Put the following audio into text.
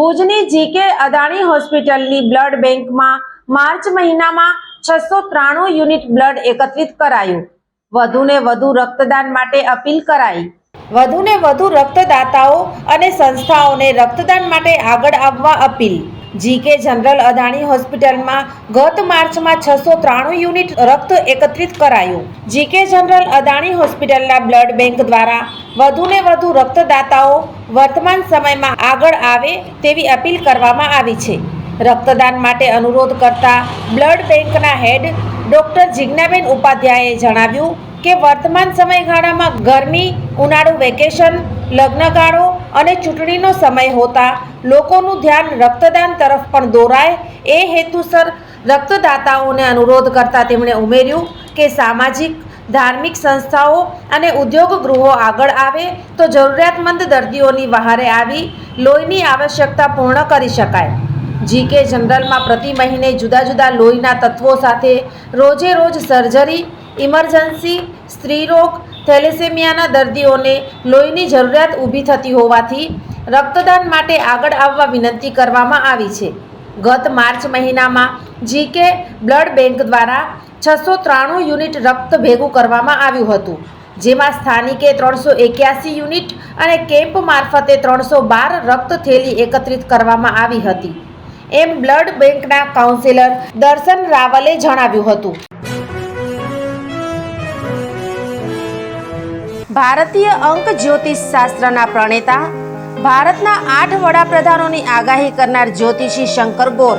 ભુજની જીકે અદાણી હોસ્પિટલની બ્લડ બેંકમાં માર્ચ મહિનામાં છસો ત્રાણું યુનિટ બ્લડ એકત્રિત કરાયું. વધુને વધુ રક્તદાન માટે અપીલ કરાઈ. વધુને વધુ રક્તદાતાઓ અને સંસ્થાઓને રક્તદાન માટે આગળ આવવા અપીલ. જીકે જનરલ અદાણી હોસ્પિટલમાં ગત માર્ચમાં છસો ત્રાણું યુનિટ રક્ત એકત્રિત કરાયું. જીકે જનરલ અદાણી હોસ્પિટલના બ્લડ બેંક દ્વારા વધુને વધુ રક્તદાતાઓ વર્તમાન સમયમાં આગળ આવે તેવી અપીલ કરવામાં આવી છે. રક્તદાન માટે અનુરોધ કરતા બ્લડ બેંકના હેડ ડોક્ટર જિજ્ઞાબેન ઉપાધ્યાયે જણાવ્યું કે વર્તમાન સમયગાળામાં ગરમી ઉનાળુ વેકેશન, લગ્નગાળો અને ચૂંટણીનો સમય હોતા લોકોનું ધ્યાન રક્તદાન તરફ પણ દોરાય. એ હેતુસર રક્તદાતાઓને અનુરોધ કરતા તેમણે ઉમેર્યું કે સામાજિક ધાર્મિક સંસ્થાઓ અને ઉદ્યોગ ગૃહો આગળ આવે તો જરૂરિયાતમંદ દર્દીઓની વહારે આવી લોહીની આવશ્યકતા પૂર્ણ કરી શકાય. જીકે જનરલમાં પ્રતિ મહિને જુદા જુદા લોહીના તત્વો સાથે રોજે રોજ સર્જરી, ઇમરજન્સી, સ્ત્રીરોગ, થેલેસેમિયાના દર્દીઓને લોહીની જરૂરિયાત ઊભી થતી હોવાથી રક્તદાન માટે આગળ આવવા વિનંતી કરવામાં આવી છે. ગત માર્ચ મહિનામાં જીકે બ્લડ બેંક દ્વારા છસો ત્રાણું યુનિટ રક્ત ભેગું કરવામાં આવ્યું હતું, જેમાં સ્થાનિકે ત્રણસો એક્યાસી યુનિટ અને કેમ્પ મારફતે ત્રણસો બાર રક્ત થેલી એકત્રિત કરવામાં આવી હતી. એમ બ્લડ બેંકના કાઉન્સિલર દર્શન રાવલે જણાવ્યું હતું. ભારતીય અંક જ્યોતિષ શાસ્ત્રના પ્રણેતા, ભારતના આઠ વડાપ્રધાનોની આગાહી કરનાર જ્યોતિષી શંકર ગોર